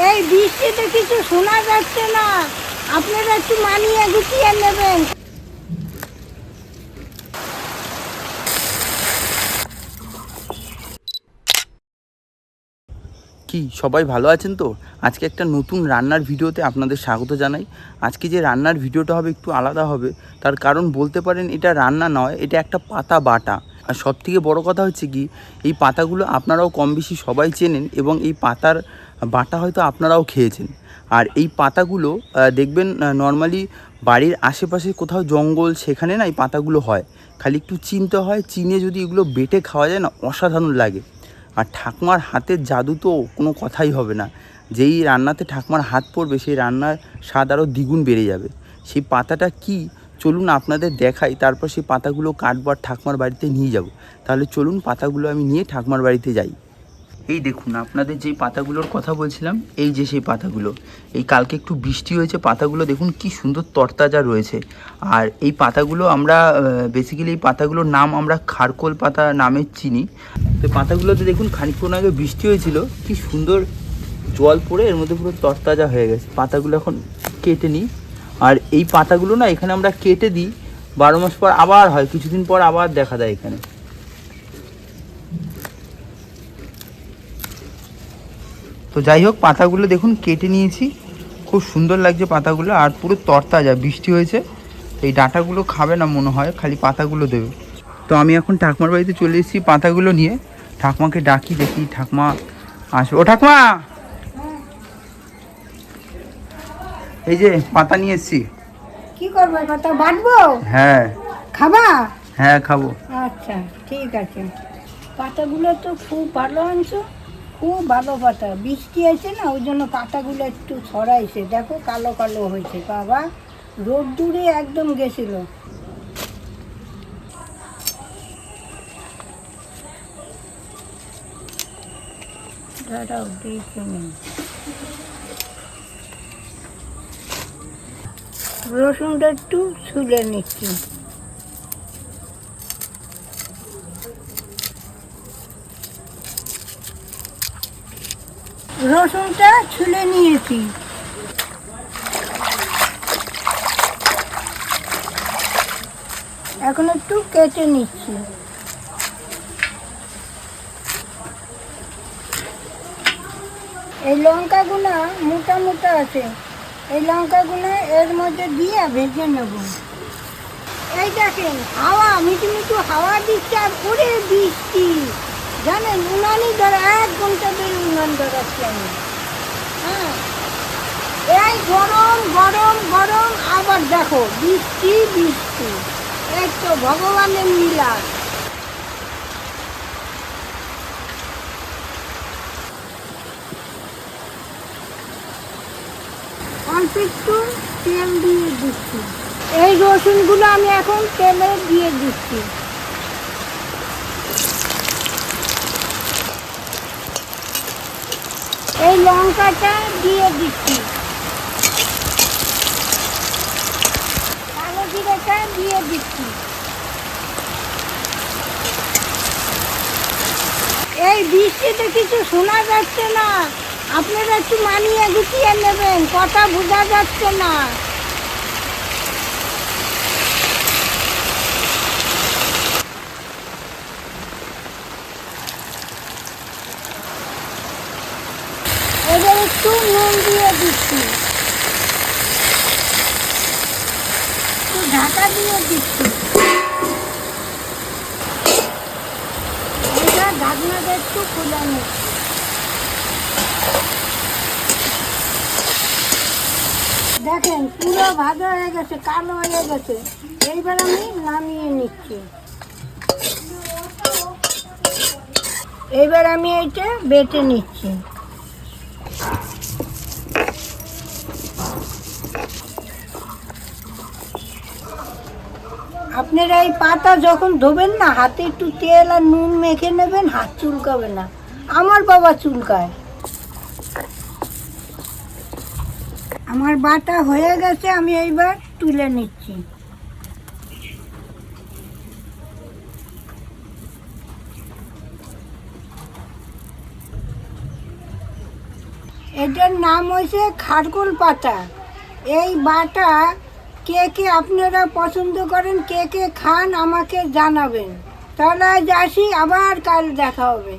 এই বৃষ্টিতে কিছু শোনা যাচ্ছে না। আপনারা একটু মানিয়ে গুছিয়ে নেবেন। কি, সবাই ভালো আছেন তো? আজকে একটা নতুন রান্নার ভিডিওতে আপনাদের স্বাগত জানাই। আজকে যে রান্নার ভিডিওটা হবে একটু আলাদা হবে, তার কারণ বলতে পারেন এটা রান্না নয়, এটা একটা পাতা বাটা। আর সব থেকে বড়ো কথা হচ্ছে কি, এই পাতাগুলো আপনারাও কম বেশি সবাই চেনেন এবং এই পাতার বাটা হয়তো আপনারাও খেয়েছেন। আর এই পাতাগুলো দেখবেন নর্মালি বাড়ির আশেপাশে কোথাও জঙ্গল সেখানে না এই পাতাগুলো হয়। খালি একটু চিনতে হয়, চিনে যদি এগুলো বেটে খাওয়া যায় না, অসাধারণ লাগে। আর ঠাকুমার হাতের জাদু তো কোনো কথাই হবে না। যেই রান্নাতে ঠাকুমার হাত পড়বে, সেই রান্নার স্বাদ আরও দ্বিগুণ বেড়ে যাবে। সেই পাতাটা কি? চলুন আপনাদের দেখাই, তারপর সেই পাতাগুলো কাটবার ঠাকুমার বাড়িতে নিয়ে যাব। তাহলে চলুন পাতাগুলো আমি নিয়ে ঠাকুমার বাড়িতে যাই। এই দেখুন, আপনাদের যেই পাতাগুলোর কথা বলছিলাম, এই যে সেই পাতাগুলো, এই কালকে একটু বৃষ্টি হয়েছে, পাতাগুলো দেখুন কি সুন্দর তরতাজা রয়েছে। আর এই পাতাগুলো আমরা বেসিক্যালি এই পাতাগুলোর নাম আমরা খারকোল পাতা নামে চিনি। তো পাতাগুলোতে দেখুন খানিকক্ষণ আগে বৃষ্টি হয়েছিল, কি সুন্দর জল পড়ে, এর মধ্যে পুরো তরতাজা হয়ে গেছে। পাতাগুলো এখন কেটে নিই। আর এই পাতাগুলো না এখানে আমরা কেটে দিই, বারো মাস পর আবার হয়, কিছুদিন পর আবার দেখা দেয় এখানে। তো যাই হোক পাতাগুলো দেখুন কেটে নিয়েছি। খুব সুন্দর লাগছে পাতাগুলো আর পুরো তরতাজা বৃষ্টি হয়েছে। তো এই ডাঁটাগুলো খাবে না মনে হয় খালি পাতাগুলো দেবে। তো আমি এখন ঠাকুমার বাড়িতে চলে এসেছি পাতাগুলো নিয়ে। ঠাকুমাকে ডাকি দেখি ঠাকুমা আসবে। ও ঠাকুমা! এই যে পাতা নিয়ে এসেছি। কি করব বাটবো হ্যাঁ। খাবা? হ্যাঁ খাব। আচ্ছা ঠিক আছে। পাতাগুলো তো খুব ভালো আনছো। খুব ভালো পাতা। বৃষ্টি আছে না, ওই জন্য পাতাগুলো একটু ছড়াইছে। দেখো কালো কালো হয়েছে, বাবা। রোদ দূরে একদম গেছিল। রসুনটা একটু ছুলে নিচ্ছি। রসুনটা ছুলে নিয়েছি। এখন একটু কেটে নিচ্ছি। এই লঙ্কাগুলো মোটা মোটা আছে। এই লঙ্কাগুলো এর মধ্যে দিয়ে ভেজে নেব। এই দেখেন, হাওয়া মিটু মিটু হাওয়া দিচ্ছে আর পুরে বৃষ্টি। জানেন উনানি ধরে, এক ঘণ্টা ধরে উনান ধরাচ্ছি আমি। হ্যাঁ। এই গরম গরম গরম, আবার দেখো, বৃষ্টি বৃষ্টি। এই তো ভগবানের লীলা। অল্প একটু তেল দিয়ে দিচ্ছি। এই রসুনগুলো আমি এখন তেলে দিয়ে দিচ্ছি। এই লঙ্কাটা দিয়ে দিচ্ছি। কালো জিরেটা দিয়ে দিচ্ছি। এই বৃষ্টিতে কিছু শোনা যাচ্ছে না। আপনারা একটু মানিয়ে গুছিয়ে নেবেন, কথা বোঝা যাচ্ছে না এবার একটু নুন দিয়ে দিচ্ছি ঢাকা দিয়ে দিচ্ছি। এটা ঢাকনাটা একটু খুলে নিচ্ছি দেখেন, পুরো ভাজা হয়ে গেছে, কালো হয়ে গেছে। এইবার আমি নামিয়ে নিচ্ছি। এইবার আমি এইটা বেটে নিচ্ছি। আপনারা এই পাতা যখন ধোবেন না, হাতে একটু তেল আর নুন মেখে নেবেন, হাত চুলকাবে না। আমার বাবা চুলকায়। আমার বাটা হয়ে গেছে, আমি এইবার তুলে নিচ্ছি। এটার নাম হয়েছে খারকোল পাতা। এই বাটা কে কে আপনারা পছন্দ করেন, কে কে খান আমাকে জানাবেন। তাহলে আজ আসি আবার কাল দেখা হবে।